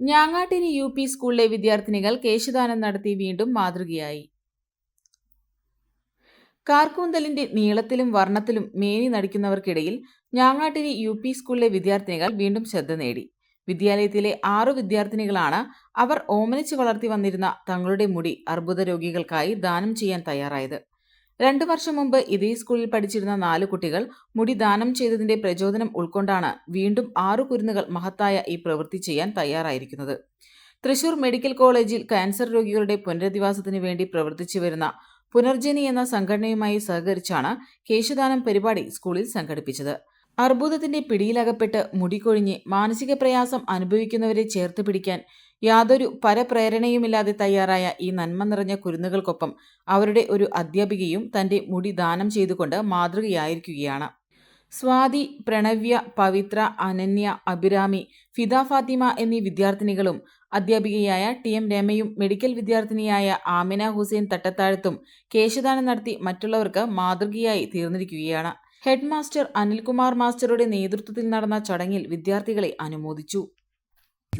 Njangattiri U P സ്കൂളിലെ വിദ്യാർത്ഥിനികൾ കേശുദാനം നടത്തി വീണ്ടും മാതൃകയായി. കാർക്കൂന്തലിന്റെ നീളത്തിലും വർണത്തിലും മേനി നടിക്കുന്നവർക്കിടയിൽ ഞാങ്ങാട്ടിരി യു പി സ്കൂളിലെ വിദ്യാർത്ഥിനികൾ വീണ്ടും ശ്രദ്ധ നേടി. വിദ്യാലയത്തിലെ ആറു വിദ്യാർത്ഥിനികളാണ് അവർ ഓമനിച്ചു വളർത്തി വന്നിരുന്ന തങ്ങളുടെ മുടി അർബുദ രോഗികൾക്കായി ദാനം ചെയ്യാൻ തയ്യാറായത്. രണ്ടു വർഷം മുമ്പ് ഇതേ സ്കൂളിൽ പഠിച്ചിരുന്ന നാല് കുട്ടികൾ മുടി ദാനം ചെയ്തതിന്റെ പ്രചോദനം ഉൾക്കൊണ്ടാണ് വീണ്ടും ആറു കുരുന്നുകൾ മഹത്തായ ഈ പ്രവൃത്തി ചെയ്യാൻ തയ്യാറായിരിക്കുന്നത്. തൃശൂർ മെഡിക്കൽ കോളേജിൽ ക്യാൻസർ രോഗികളുടെ പുനരധിവാസത്തിന് വേണ്ടി പ്രവർത്തിച്ചു വരുന്ന പുനർജനി എന്ന സംഘടനയുമായി സഹകരിച്ചാണ് കേശദാനം പരിപാടി സ്കൂളിൽ സംഘടിപ്പിച്ചത്. അർബുദത്തിന്റെ പിടിയിലകപ്പെട്ട് മുടികൊഴിഞ്ഞ് മാനസിക പ്രയാസം അനുഭവിക്കുന്നവരെ ചേർത്ത് പിടിക്കാൻ യാതൊരു പരപ്രേരണയുമില്ലാതെ തയ്യാറായ ഈ നന്മ നിറഞ്ഞ കുരുന്നുകൾക്കൊപ്പം അവരുടെ ഒരു അധ്യാപികയും തന്റെ മുടി ദാനം ചെയ്തുകൊണ്ട് മാതൃകയായിരിക്കുകയാണ്. സ്വാതി പ്രണവ്യ പവിത്ര അനന്യ അഭിരാമി ഫിദ ഫാത്തിമ എന്നീ വിദ്യാർത്ഥിനികളും അധ്യാപികയായ ടി എം രമയും മെഡിക്കൽ വിദ്യാർത്ഥിനിയായ ആമിന ഹുസൈൻ തട്ടത്താഴത്തും കേശദാനം നടത്തി മറ്റുള്ളവർക്ക് മാതൃകയായി തീർന്നിരിക്കുകയാണ്. ഹെഡ് മാസ്റ്റർ അനിൽകുമാർ മാസ്റ്ററുടെ നേതൃത്വത്തിൽ നടന്ന ചടങ്ങിൽ വിദ്യാർത്ഥികളെ അനുമോദിച്ചു.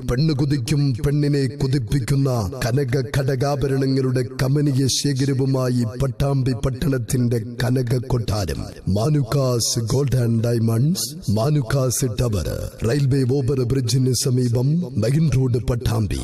പെണ്ണ് കുതിക്കും പെണ്ണിനെ കുതിപ്പിക്കുന്ന കനക ഘടകാഭരണങ്ങളുടെ കമനീയ ശേഖരവുമായി പട്ടാമ്പി പട്ടണത്തിന്റെ കനക കൊട്ടാരം. Manukkas gold and diamonds Manukkas tower railway over ബ്രിഡ്ജിന് സമീപം മെയിൻ റോഡ് പട്ടാമ്പി.